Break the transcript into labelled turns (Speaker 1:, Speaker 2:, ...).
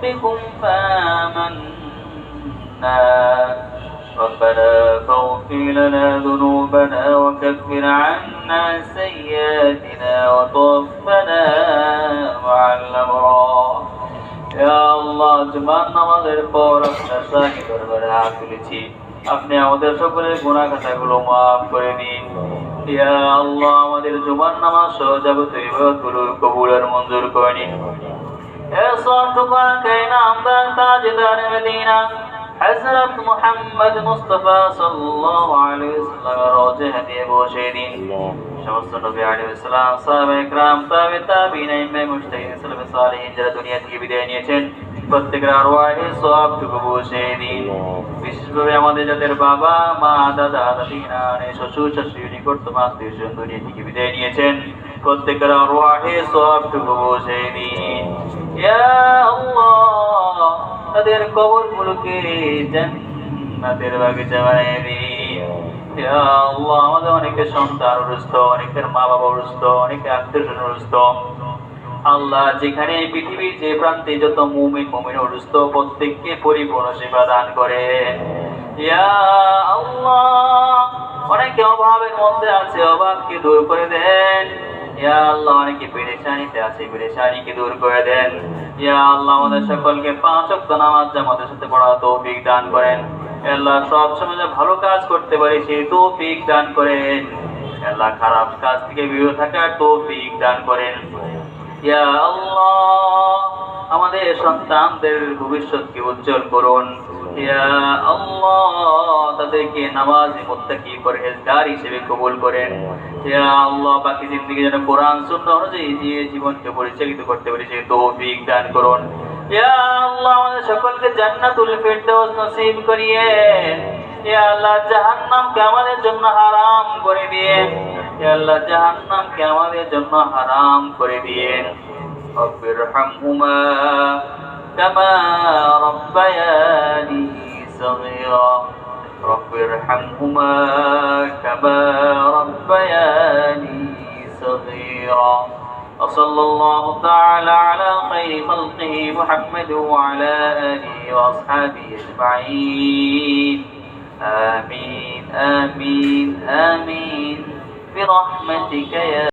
Speaker 1: بربكم فآمنا ربنا فاغفر لنا ذنوبنا وكفر عنا سيئاتنا وتوفنا مع الأبرار يا الله জুমান নামাজের পর আপনার শাহী দরবারে হাত তুলেছি আপনি আমাদের সকলের গুনাহ খাতাগুলো মাফ করে দিন ইয়া আল্লাহ আমাদের জুমান নামাজ সহ যাবতীয় ইবাদতগুলোর কবুল আর মঞ্জুর করে নিন সবটুকু কাইনা আমরা তাজদার মদিনা। হযরত মুহাম্মদ মুস্তাফা সাল্লাল্লাহু আলাইহি ওয়াসাল্লামের রওজা দিয়ে বসে দিন সমস্ত নবী আলাইহিস সালাম সাহাবা একরাম তাবে তাবিঈন ইমাম মুজতাহিদ সালাফে সালেহিন যারা দুনিয়া থেকে বিদায় নিয়েছেন প্রত্যেকের আরওয়াহে সবটুকু বসে দিন বিশেষভাবে আমাদের যাদের বাবা মা দাদা দাদি নানে শ্বশুর শাশুড়ি নিকটতম আত্মীয় দুনিয়া থেকে বিদায় নিয়েছেন প্রত্যেকের আরওয়াহে সবটুকু বসে দিন ইয়া আল্লাহ, তাদের কবরগুলোকে জান্নাতের বাগিচা বানিয়ে দিন আমাদের অনেকের সন্তান অসুস্থ, অনেকের মা বাবা অসুস্থ অনেকের আত্মীয় স্বজন আল্লাহ, যেখানে পৃথিবীর যে প্রান্তে যত মুমিন মুমিন অসুস্থ, প্রত্যেককে পরিপূর্ণ সেবা দান করে। অনেকে অভাবের মধ্যে আছে, অভাবকে দূর করে দেন। ইয়া আল্লাহ, অনেকে পেরেশানিতে আছে, পেরেশানিকে দূর করে দেন। ইয়া আল্লাহ, আমাদের সকলকে পাঁচ ওয়াক্ত নামাজ জামাতের সাথে পড়া তৌফিক দান করেন। আল্লাহ, সব সময় ভালো কাজ করতে পারি সেই তৌফিক দান করেন। আল্লাহ, খারাপ কাজ থেকে বিরত থাকার তৌফিক দান করেন। ইয়া আল্লাহ, আমাদের সন্তানদের ভবিষ্যৎকে উজ্জ্বল করুন। তাদেরকে মোত্তাকি করে হেজগার হিসেবে কবুল করেন আল্লাহ, বাকি যেন কোরআন শূন্য অনুযায়ী দিয়ে জীবনকে পরিচালিত করতে পারি সেই তৌফিক দান করুন। সকলকে জান্নাতুল নসিব আমাদের জন্য হারাম করে দিয়েন আল্লাহ আমাদের জন্য হারাম করে দিয়েন ارحمهما كما ربياني صغيرا. وصلى الله تعالى على خير خلقه محمد وعلى آله وأصحابه أجمعين. آمين آمين آمين. برحمتك يا